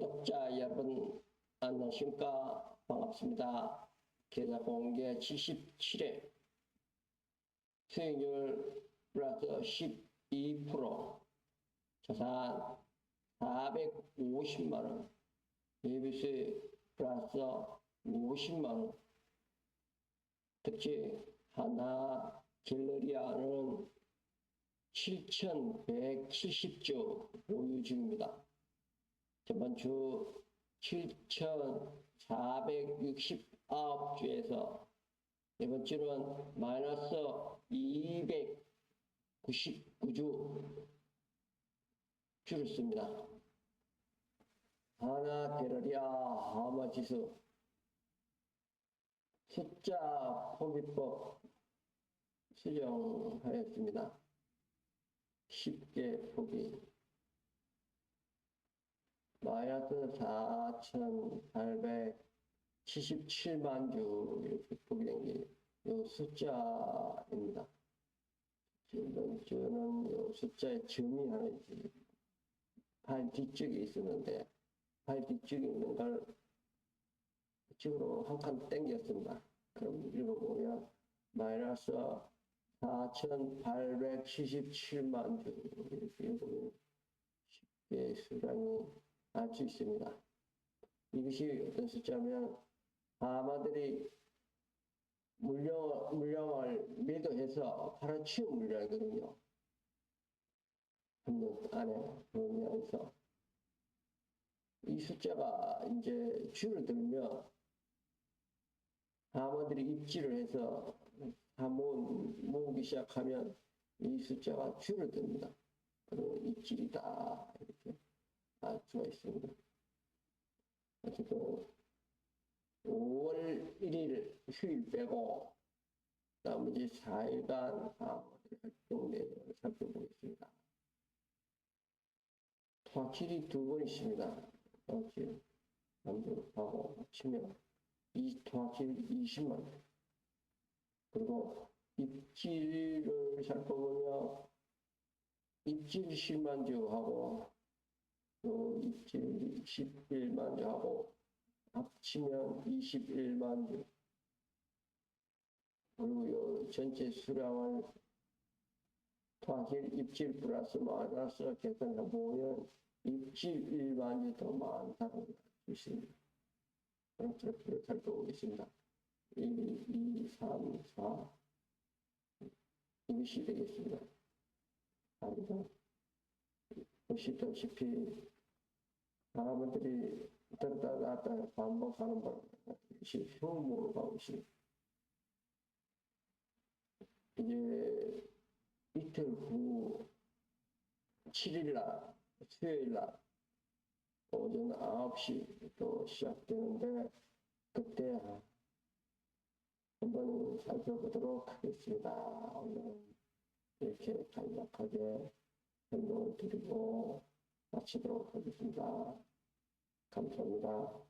구독자 여러분 안녕하십니까 반갑습니다. 계좌 공개 77회 수익률 플러스 12% 자산 450만원 예비수익 플러스 50만원 특히 하나 갤러리아는 7,170조 보유 중입니다. 저번 주 7,469주에서 이번 주는 마이너스 299주 줄었습니다. 하나 게러리아 하마 지수 숫자 포기법 수정하였습니다. 쉽게 포기 마이너스 4,877만 주 이렇게 포기된 게 이 숫자입니다. 이번 주는 이 숫자의 점이 하나. 팔 뒤쪽에 있었는데 팔 뒤쪽에 있는 걸 이쪽으로 한칸 당겼습니다. 그럼 읽어보면 마이너스 4,877만 주 이렇게 읽으면 쉽게 수량이 알 수 있습니다. 이것이 어떤 숫자면 아마들이 물량, 물량을 매도해서 팔아치운 물량이거든요. 한년 안에 보면서 이 숫자가 이제 줄어들면 아마들이 입지를 해서 한번 모으기 시작하면 이 숫자가 줄어듭니다. 그리고 입질이다 이렇게 알 수가 있습니다. 어쨌든 5월 1일 휴일 빼고 나머지 4일간 아마들 활동 내용을 살펴보겠습니다. 토악질이 두 번 있습니다. 토악질 남들하고 합치면 이 토악질 20만 원. 그리고 입질을 살펴보면 입질 10만주하고 또 입질 11만주하고 합치면 21만주 그리고 요 전체 수량을 토하실 입질 플러스 마이너스 계산해 보면 입질 1만주 더 많다는 걸 주십니다. 그럼 그렇게 살펴보겠습니다. 1, 2, 3, 4 이것이 되겠습니다. 아니다. 보시다시피 사람들이 들었다 놨다 반복하는 바람에 이것이 흉물로 가고 있습니다. 이제 이틀 후 7일날 수요일날 오전 9시 또 시작되는데 그때 한번 살펴보도록 하겠습니다. 오늘 이렇게 간략하게 설명을 드리고 마치도록 하겠습니다. 감사합니다.